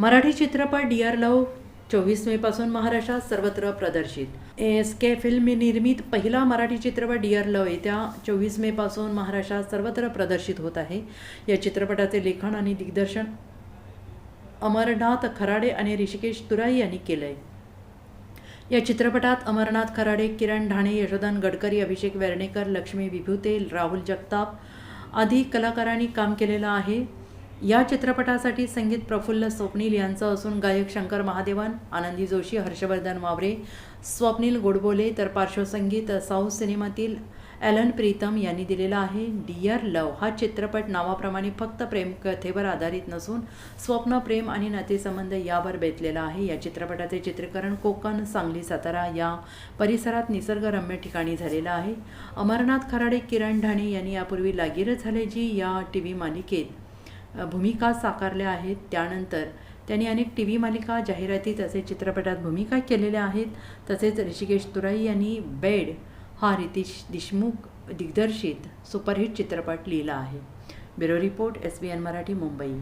मराठी चित्रपट डिअर लव चोवीस मेपासून महाराष्ट्रात सर्वत्र प्रदर्शित. एस के फिल्म निर्मित पहिला मराठी चित्रपट डिअर लव येत्या चोवीस मेपासून महाराष्ट्रात सर्वत्र प्रदर्शित होत आहे. या चित्रपटाचे लेखन आणि दिग्दर्शन अमरनाथ खराडे आणि ऋषिकेश तुराई यांनी केलं आहे या चित्रपटात अमरनाथ खराडे किरण ढाणे यशोधन गडकरी अभिषेक वेर्णेकर लक्ष्मी विभूते राहुल जगताप आदी कलाकारांनी काम केलेलं आहे. या चित्रपटासाठी संगीत प्रफुल्ल स्वप्नील यांचं असून गायक शंकर महादेवन आनंदी जोशी हर्षवर्धन वावरे स्वप्नील गोडबोले तर पार्श्वसंगीत साऊथ सिनेमातील ॲलन प्रीतम यांनी दिलेला आहे. डिअर लव हा चित्रपट नावाप्रमाणे फक्त प्रेमकथेवर आधारित नसून स्वप्न प्रेम आणि नातेसंबंध यावर बेतलेला आहे. या चित्रपटाचे चित्रीकरण कोकण सांगली सातारा या परिसरात निसर्गरम्य ठिकाणी झालेलं आहे. अमरनाथ खराडे किरण ढाणे यांनी यापूर्वी लागीरच झाले जी या टी व्ही मालिकेत भूमिका साकारल्या आहेत. त्यानंतर त्यांनी अनेक टी व्ही मालिका जाहिराती तसेच चित्रपटात भूमिका केलेल्या आहेत. तसेच ऋषिकेश तुराई यांनी बेड हा रितीश देशमुख दिग्दर्शित सुपरहिट चित्रपट लिहिला आहे. Bureau report S B N Marathi Mumbai.